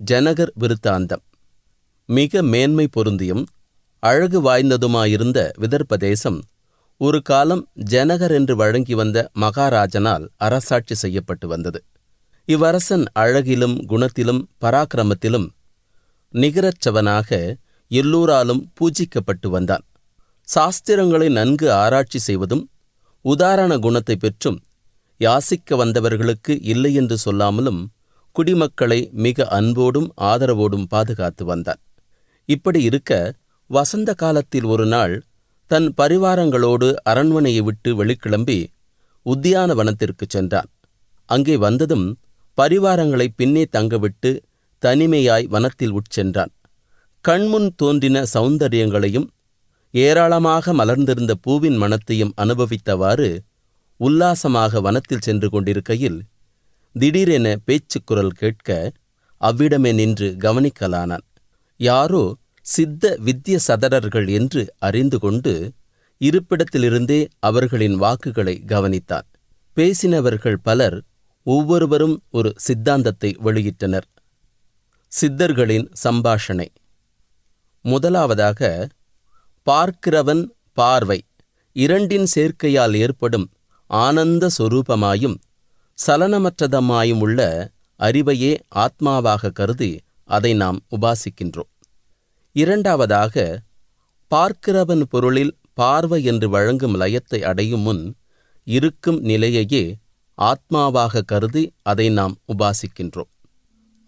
ஜனகர் விருத்தாந்தம். மிக மேன்மை பொருந்தியும் அழகு வாய்ந்ததுமாயிருந்த விதர்ப்ப தேசம் ஒரு காலம் ஜனகர் என்று வழங்கி வந்த மகாராஜனால் அரசாட்சி செய்யப்பட்டு வந்தது. இவ்வரசன் அழகிலும் குணத்திலும் பராக்கிரமத்திலும் நிகரற்றவனாக எல்லோராலும் பூஜிக்கப்பட்டு வந்தான். சாஸ்திரங்களை நன்கு ஆராய்ச்சி செய்வதும் உதாரண குணத்தை பெற்றும் யாசிக்க வந்தவர்களுக்கு இல்லை என்று சொல்லாமலும் குடிமக்களை மிக அன்போடும் ஆதரவோடும் பாதுகாத்து வந்தான். இப்படி இருக்க வசந்த காலத்தில் ஒரு நாள் தன் பரிவாரங்களோடு அரண்மனையை விட்டு வெளிக்கிளம்பி உத்தியான வனத்திற்குச் சென்றான். அங்கே வந்ததும் பரிவாரங்களை பின்னே தங்கவிட்டு தனிமையாய் வனத்தில் உட்சென்றான். கண்முன் தோன்றின சௌந்தரியங்களையும் ஏராளமாக மலர்ந்திருந்த பூவின் மனத்தையும் அனுபவித்தவாறு உல்லாசமாக வனத்தில் சென்று கொண்டிருக்கையில் திடீரென பேச்சுக்குரல் கேட்க அவ்விடமே நின்று கவனிக்கலானான். யாரோ சித்த வித்ய சதரர்கள் என்று அறிந்து கொண்டு இருப்பிடத்திலிருந்தே அவர்களின் வாக்குகளை கவனித்தான். பேசினவர்கள் பலர் ஒவ்வொருவரும் ஒரு சித்தாந்தத்தை வெளியிட்டனர். சித்தர்களின் சம்பாஷணை. முதலாவதாக பார்க்கிறவன் பார்வை இரண்டின் சேர்க்கையால் ஏற்படும் ஆனந்த சொரூபமாயும் சலனமற்றதமாயும் உள்ள அறிவையே ஆத்மாவாக கருதி அதை நாம் உபாசிக்கின்றோம். இரண்டாவதாக பார்க்கிறவன் பொருளில் பார்வை என்று வழங்கும் லயத்தை அடையும் முன் இருக்கும் நிலையையே ஆத்மாவாக கருதி அதை நாம் உபாசிக்கின்றோம்.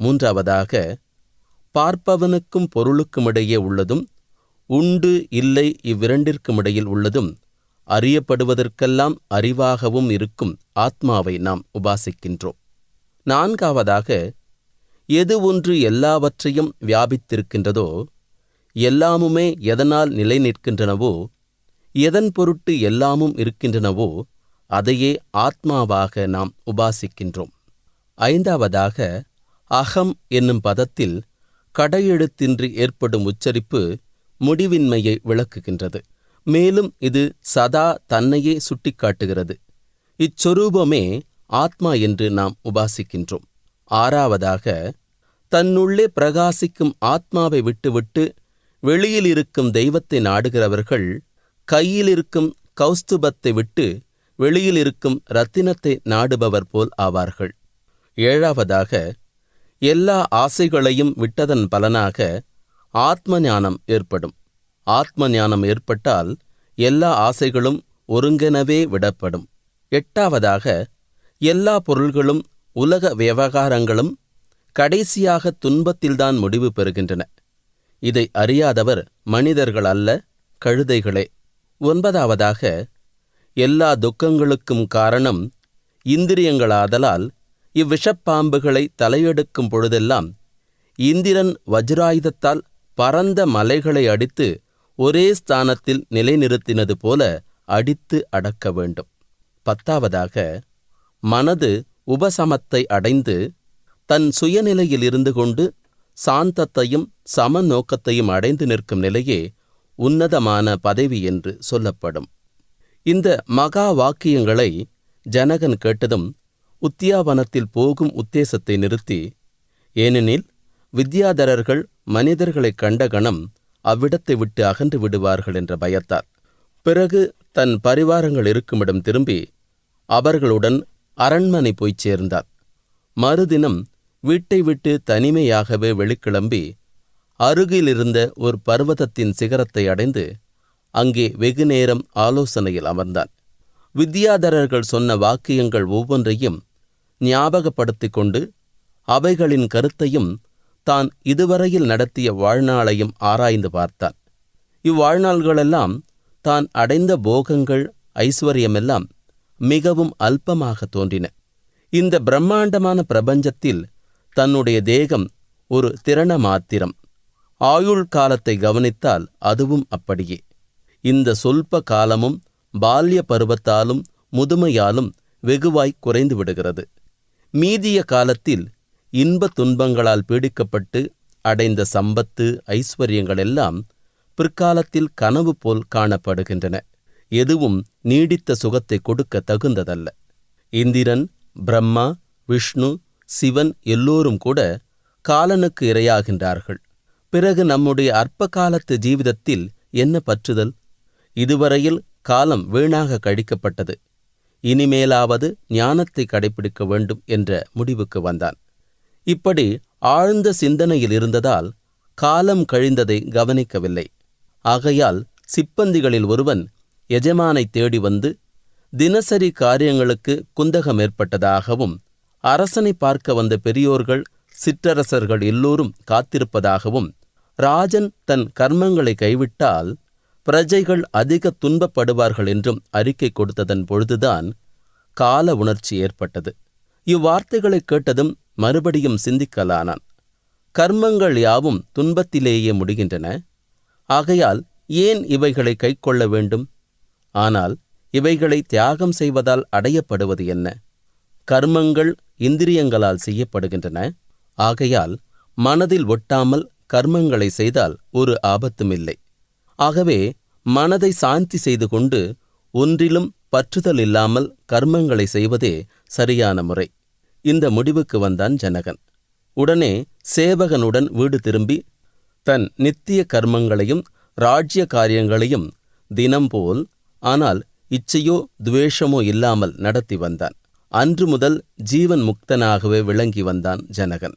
மூன்றாவதாக பார்ப்பவனுக்கும் பொருளுக்குமிடையே உள்ளதும் உண்டு இல்லை இவ்விரண்டிற்குமிடையில் உள்ளதும் அறியப்படுவதற்கெல்லாம் அறிவாகவும் இருக்கும் ஆத்மாவை நாம் உபாசிக்கின்றோம். நான்காவதாக எது ஒன்று எல்லாவற்றையும் வியாபித்திருக்கின்றதோ எல்லாமுமே எதனால் நிலை நிற்கின்றனவோ எதன் பொருட்டு எல்லாமும் இருக்கின்றனவோ அதையே ஆத்மாவாக நாம் உபாசிக்கின்றோம். ஐந்தாவதாக அகம் என்னும் பதத்தில் கடையெழுத்தின்றி ஏற்படும் உச்சரிப்பு முடிவின்மையை விளக்குகின்றது. மேலும் இது சதா தன்னையே சுட்டிக்காட்டுகிறது. இச்சொரூபமே ஆத்மா என்று நாம் உபாசிக்கின்றோம். ஆறாவதாக தன்னுள்ளே பிரகாசிக்கும் ஆத்மாவை விட்டுவிட்டு வெளியில் இருக்கும் தெய்வத்தை நாடுகிறவர்கள் கையில் இருக்கும் கௌஸ்துபத்தை விட்டு வெளியில் இருக்கும் ரத்தினத்தை நாடுபவர் போல் ஆவார்கள். ஏழாவதாக எல்லா ஆசைகளையும் விட்டதன் பலனாக ஆத்ம ஞானம் ஏற்படும். ஆத்ம ஞானம் ஏற்பட்டால் எல்லா ஆசைகளும் ஒருங்கெனவே விடப்படும். எட்டாவதாக எல்லா பொருள்களும் உலக விவகாரங்களும் கடைசியாக துன்பத்தில்தான் முடிவு பெறுகின்றன. இதை அறியாதவர் மனிதர்கள் அல்ல கழுதைகளே. ஒன்பதாவதாக எல்லா துக்கங்களுக்கும் காரணம் இந்திரியங்களாதலால் இவ்விஷப்பாம்புகளை தலையெடுக்கும் பொழுதெல்லாம் இந்திரன் வஜ்ராயுதத்தால் பரந்த மலைகளை அடித்து ஒரே ஸ்தானத்தில் நிலைநிறுத்தினது போல அடித்து அடக்க வேண்டும். பத்தாவதாக மனது உபசமத்தை அடைந்து தன் சுயநிலையில் இருந்து கொண்டு சாந்தத்தையும் சம நோக்கத்தையும் அடைந்து நிற்கும் நிலையே உன்னதமான பதவி என்று சொல்லப்படும். இந்த மகா வாக்கியங்களை ஜனகன் கேட்டதும் உத்தியாவனத்தில் போகும் உத்தேசத்தை நிறுத்தி ஏனெனில் வித்யாதரர்கள் மனிதர்களைக் கண்ட கணம் அவ்விடத்தை விட்டு அகன்று விடுவார்கள் என்ற பயத்தார் பிறகு தன் பரிவாரங்கள் இருக்குமிடம் திரும்பி அவர்களுடன் அரண்மனை போய்ச் சேர்ந்தார் மறுதினம் வீட்டை விட்டு தனிமையாகவே வெளிக்கிளம்பி அருகிலிருந்த ஒரு பர்வதத்தின் சிகரத்தை அடைந்து அங்கே வெகுநேரம் ஆலோசனையில் அமர்ந்தான் வித்யாதரர்கள் சொன்ன வாக்கியங்கள் ஒவ்வொன்றையும் ஞாபகப்படுத்திக் கொண்டு அவைகளின் கருத்தையும் தான் இதுவரையில் நடத்திய வாழ்நாளையும் ஆராய்ந்து பார்த்தான். இவ்வாழ்நாள்களெல்லாம் தான் அடைந்த போகங்கள் ஐஸ்வர்யமெல்லாம் மிகவும் அல்பமாக தோன்றின. இந்த பிரம்மாண்டமான பிரபஞ்சத்தில் தன்னுடைய தேகம் ஒரு திறன மாத்திரம் ஆயுள் காலத்தை கவனித்தால் அதுவும் அப்படியே. இந்த சொல்ப காலமும் பால்ய பருவத்தாலும் முதுமையாலும் வெகுவாய் குறைந்து விடுகிறது. மீதிய காலத்தில் இன்ப துன்பங்களால் பீடிக்கப்பட்டு அடைந்த சம்பத்து ஐஸ்வர்யங்கள் எல்லாம் பிற்காலத்தில் கனவு போல் காணப்படுகின்றன. எதுவும் நீடித்த சுகத்தை கொடுக்க தகுந்ததல்ல. இந்திரன் பிரம்மா விஷ்ணு சிவன் எல்லோரும் கூட காலனுக்கு இரையாகின்றார்கள். பிறகு நம்முடைய அற்ப காலத்து ஜீவிதத்தில் என்ன பற்றுதல்? இதுவரையில் காலம் வீணாக கழிக்கப்பட்டது. இனிமேலாவது ஞானத்தை கடைபிடிக்க வேண்டும் என்ற முடிவுக்கு வந்தான். இப்படி ஆழ்ந்த சிந்தனையில் இருந்ததால் காலம் கழிந்ததை கவனிக்கவில்லை. ஆகையால் சிப்பந்திகளில் ஒருவன் எஜமானை தேடி வந்து தினசரி காரியங்களுக்கு குந்தகம் ஏற்பட்டதாகவும் அரசனை பார்க்க வந்த பெரியோர்கள் சிற்றரசர்கள் எல்லோரும் காத்திருப்பதாகவும் ராஜன் தன் கர்மங்களை கைவிட்டால் பிரஜைகள் அதிக துன்பப்படுவார்கள் என்றும் அறிக்கை கொடுத்ததன் பொழுதுதான் கால உணர்ச்சி ஏற்பட்டது. இவ்வார்த்தைகளை கேட்டதும் மறுபடியும் சிந்திக்கலானான். கர்மங்கள் யாவும் துன்பத்திலேயே முடிகின்றன. ஆகையால் ஏன் இவைகளை கைக்கொள்ள வேண்டும்? ஆனால் இவைகளை தியாகம் செய்வதால் அடையப்படுவது என்ன? கர்மங்கள் இந்திரியங்களால் செய்யப்படுகின்றன. ஆகையால் மனதில் ஒட்டாமல் கர்மங்களை செய்தால் ஒரு ஆபத்துமில்லை ஆகவே மனதை சாந்தி செய்து கொண்டு ஒன்றிலும் பற்றுதல் இல்லாமல் கர்மங்களை செய்வதே சரியான முறை. இந்த முடிவுக்கு வந்தான் ஜனகன். உடனே சேவகனுடன் வீடு திரும்பி தன் நித்திய கர்மங்களையும் ராஜ்ய காரியங்களையும் தினம்போல் ஆனால் இச்சையோ துவேஷமோ இல்லாமல் நடத்தி வந்தான். அன்று முதல் ஜீவன் முக்தனாகவே விளங்கி வந்தான் ஜனகன்.